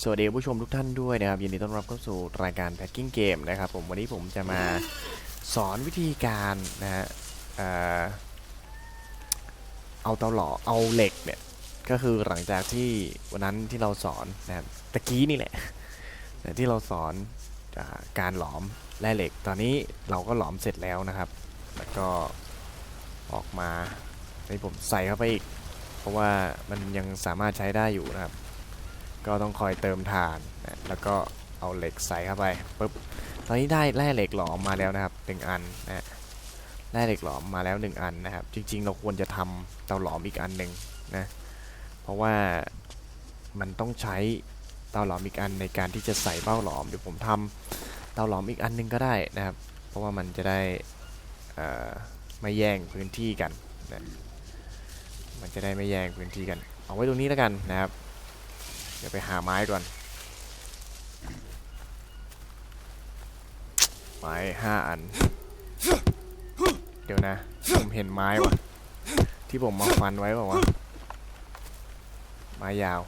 สวัสดีผู้ชมทุกท่านด้วยนะครับ ยินดีต้อนรับเข้าสู่รายการ Packing Game นะครับผมวันนี้ผมจะมาสอนวิธีการนะฮะเอาเตาหล่อเอาเหล็กเนี่ย ก็คือหลังจากที่วันนั้นที่เราสอนนะครับตะกี้นี่แหละที่เราสอนอการหลอมแร่เหล็ก ตอนนี้เราก็หลอมเสร็จแล้วนะครับ แล้วก็ออกมาให้ผมใส่เข้าไปอีก เพราะว่ามันยังสามารถใช้ได้อยู่นะครับ ก็ต้องคอยเติมถ่านนะแล้วก็เอาเหล็กใส่เข้าไปปุ๊บตอนนี้ได้แร่เหล็กหลอมมาแล้วนะครับหนึ่งอันนะแร่เหล็กหลอมมาแล้วหนึ่งอันนะครับ จริง ๆ เราควรจะทำเตาหลอมอีกอันหนึ่งนะเพราะว่ามันต้องใช้เตาหลอมอีกอันในการที่จะใส่เบ้าหลอมเดี๋ยวผมทำเตาหลอมอีกอันหนึงก็ได้นะครับ เพราะว่ามันจะได้ไม่แย่งพื้นที่กันนะมันจะได้ไม่แย่งพื้นที่กัน เอาไว้ตรงนี้แล้วกันนะครับ ดี๋ยวไปหาไม้ก่อน ไม้ห้าอัน เดี๋ยวนะ ผมเห็นไม้ว่ะที่ผมมาฟันไว้บอกว่าวะไม้ยาว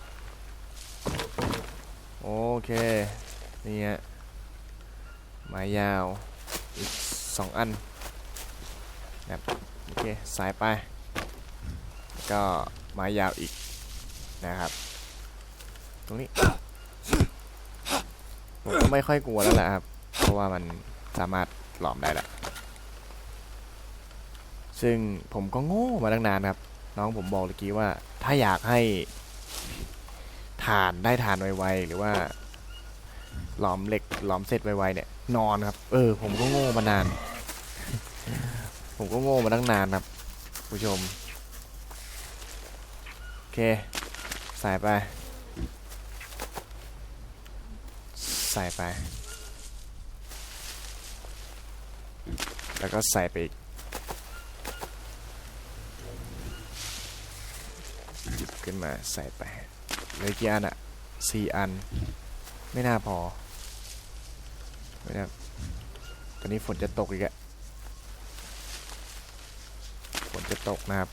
โอเค นี่ฮะไม้ยาวอีกสองอันนะครับโอเคสายไป ก็ไม้ยาวอีกนะครับ ตรงนี้ผมก็ไม่ค่อยกลัวแล้วแหละครับ เพราะว่ามันสามารถหลอมได้แล้วซึ่งผมก็โง่มาตั้งนานครับ น้องผมบอกเมื่อกี้ว่า ถ้าอยากให้ฐานได้ฐานไวๆหรือว่า หลอมเหล็กหลอมเสร็จไวๆเนี่ย นอนครับ เออ ผมก็โง่มานาน ผมก็โง่มาตั้งนานครับ ผู้ชม โอเคใส่ไป ใส่ไป แล้วก็ใส่ไปอีก หยิบขึ้นมาใส่ไปเหลยกี่อันอะสี่อัน ไม่น่าพอไม่น่าตอนนี้ฝนจะตกอีกอะฝนจะตกนะครับ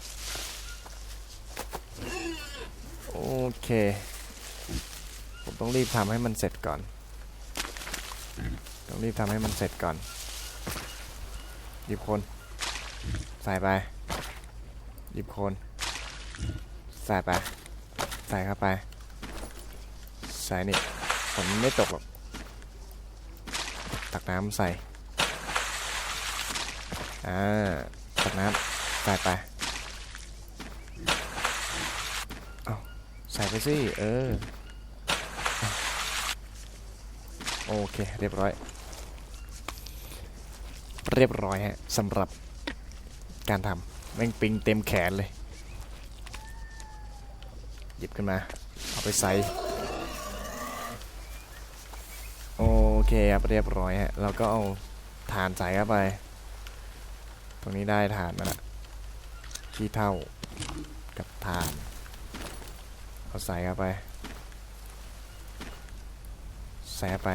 โอเค ผมต้องรีบทำให้มันเสร็จก่อน ต้องรีบทำให้มันเสร็จก่อนหยิบคน ใส่ไปหยิบคน ใส่ไป ใส่เข้าไป ใส่นี่ฝนไม่ตกหรอก ตักน้ำใส่ อ่า ตักน้ำใส่ไป เอาใส่ไปสิ เออ โอเค เรียบร้อย เรียบร้อยฮะสำหรับการทำแม่งปิงเต็มแขนเลย หยิบขึ้นมา เอาไปใส่โอเคครับเรียบร้อยฮะเราก็เอาฐานใส่เข้าไป ตรงนี้ได้ฐานมาละที่เท่ากับฐาน เอาใส่เข้าไป ใส่ไป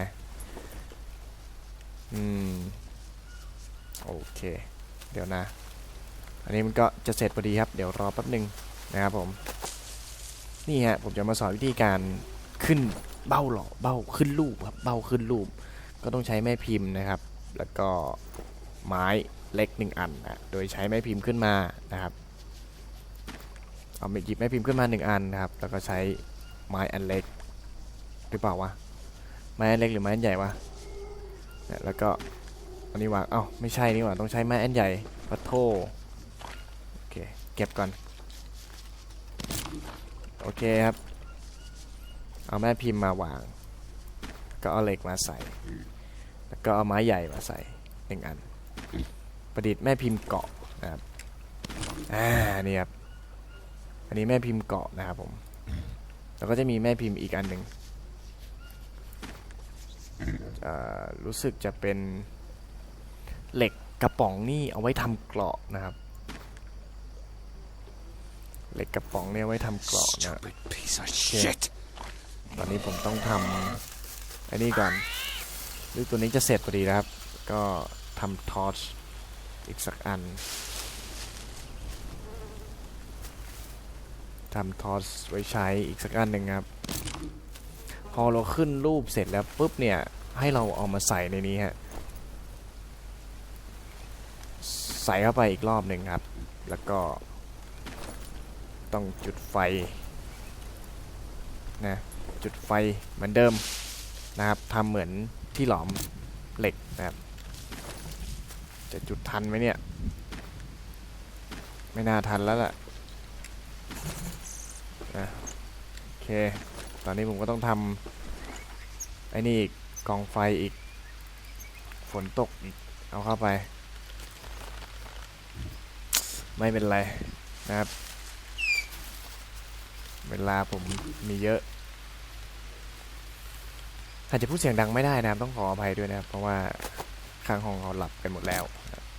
อืม โอเค เดี๋ยวนะ อันนี้มันก็จะเสร็จพอดีครับ เดี๋ยวรอแป๊บหนึ่งนะครับผม นี่ฮะ ผมจะมาสอนวิธีการขึ้นเบ้าหล่อเบ้าขึ้นรูปครับ เบ้าขึ้นรูป ก็ต้องใช้แม่พิมพ์นะครับ แล้วก็ไม้เล็กหนึ่งอันนะโดยใช้แม่พิมพ์ขึ้นมานะครับ เอาหยิบแม่พิมพ์ขึ้นมาหนึ่งอันนะครับ แล้วก็ใช้ไม้อันเล็กหรือเปล่าวะ ไม้อันเล็กหรือไม้อันใหญ่วะ เนี่ยแล้วก็อันนี้วาง เอ้าไม่ใช่นี่หว่าต้องใช้ไม้แอนใหญ่ปัทโทโอเคเก็บก่อน โอเคครับ เอาแม่พิมพ์มาวาง ก็เอาเหล็กมาใส่ แล้วก็เอาไม้ใหญ่มาใส่หนึ่งอัน ประดิษฐ์แม่พิมพ์เกาะนะครับ อ่า นี่ครับ อันนี้แม่พิมพ์เกาะนะครับผม แล้วก็จะมีแม่พิมพ์อีกอันหนึ่ง รู้สึกจะเป็นเหล็กกระป๋องนี่เอาไว้ทำเกราะนะครับ เหล็กกระป๋องเนี่ยเอาไว้ทำเกราะนะ Stupid piece of Shit. shit. ตอนนี้ผมต้องทำไอ้นี่ก่อนด้วยตัวนี้จะเสร็จพอดีนะครับ ก็ทำทอร์ชอีกสักอันทำทอร์ชไว้ใช้อีกสักอันหนึ่งครับ พอเราขึ้นรูปเสร็จแล้วปุ๊บเนี่ย ให้เราเอามาใส่ในนี้ฮะใส่เข้าไปอีกรอบหนึ่งครับ แล้วก็ต้องจุดไฟนะจุดไฟเหมือนเดิมนะครับทำเหมือนที่หลอมเหล็กนะครับ จะจุดทันไหมเนี่ย ไม่น่าทันแล้วล่ะนะโอเค ตอนนี้ผมก็ต้องทำไอ้นี่อีก กองไฟอีก ฝนตกอีก เอาเข้าไป ไม่เป็นไรนะครับ เวลาผมมีเยอะ อาจจะพูดเสียงดังไม่ได้นะครับ ต้องขออภัยด้วยนะครับ เพราะว่าข้างห้องเขาหลับกันหมดแล้ว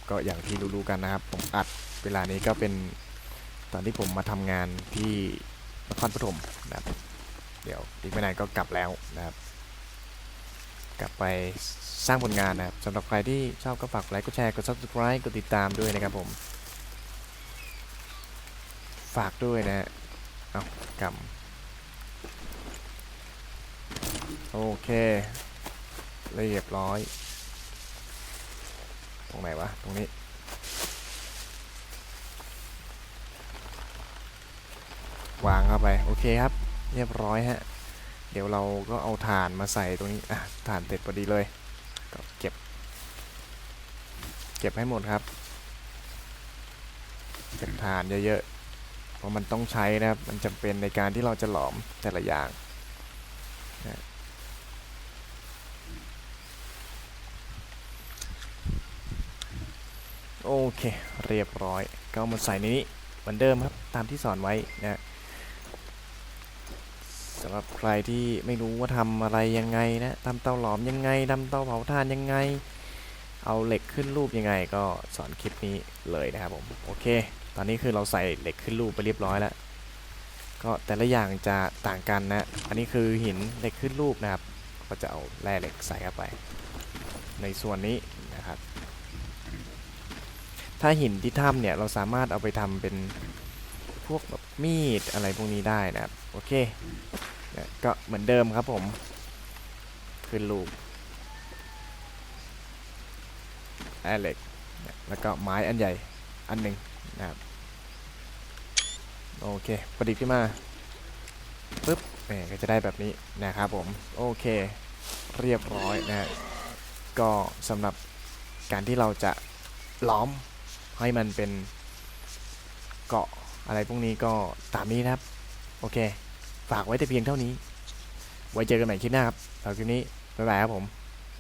ก็อย่างที่รู้ๆกันนะครับ ผมอัดเวลานี้ก็เป็นตอนที่ผมมาทำงานที่นครปฐมนะครับ เดี๋ยวอีกไม่นานก็กลับแล้วนะครับ กลับไปสร้างผลงานนะครับสำหรับใครที่ชอบก็ฝากกดไลค์กดแชร์กด subscribe กดติดตามด้วยนะครับผม ฝากด้วยนะฮะเอากำโอเค เรียบร้อย ตรงไหนวะ ตรงนี้วางเข้าไป โอเคครับ เรียบร้อยฮะ เดี๋ยวเราก็เอาถ่านมาใส่ตรงนี้ อะถ่านเสร็จพอดีเลยก็เก็บ เก็บให้หมดครับ เก็บถ่านเยอะๆ เพราะมันต้องใช้นะครับ มันจำเป็นในการที่เราจะหลอมแต่ละอย่างนะโอเค เรียบร้อย ก็มาใส่ในนี้เหมือนเดิมครับ ตามที่สอนไว้นะำหรับใครที่ไม่รู้ว่าทำอะไรยังไงนะทำเตาหลอมยังไงทำเตาเผาถ่านยังไง เอาเหล็กขึ้นรูปยังไง ก็สอนคลิปนี้เลยนะครับผมโอเค ตอนนี้คือเราใส่เหล็กขึ้นรูปไปเรียบร้อยแล้ว ก็แต่ละอย่างจะต่างกันนะ อันนี้คือหินเหล็กขึ้นรูปนะครับ ก็จะเอาแร่เหล็กใส่เข้าไป ในส่วนนี้นะครับ ถ้าหินที่ถ้ำเนี่ยเราสามารถเอาไปทำเป็นพวกแบบมีดอะไรพวกนี้ได้นะครับ โอเค ก็เหมือนเดิมครับผมขึ้นรูปแร่เล็กแล้วก็ไม้อันใหญ่อันหนึ่งนะครับโอเคประดิษฐ์ขึ้นมาปุ๊บเนี่ยก็จะได้แบบนี้นะครับผมโอเคเรียบร้อยนะฮะก็สำหรับการที่เราจะล้อมให้มันเป็นเกาะอะไรพวกนี้ก็ตามนี้นะครับ โอเค ฝากไว้แต่เพียงเท่านี้ ไว้เจอกันใหม่คลิปหน้าครับสำหรับคลิปนี้บ๊ายบายครับผม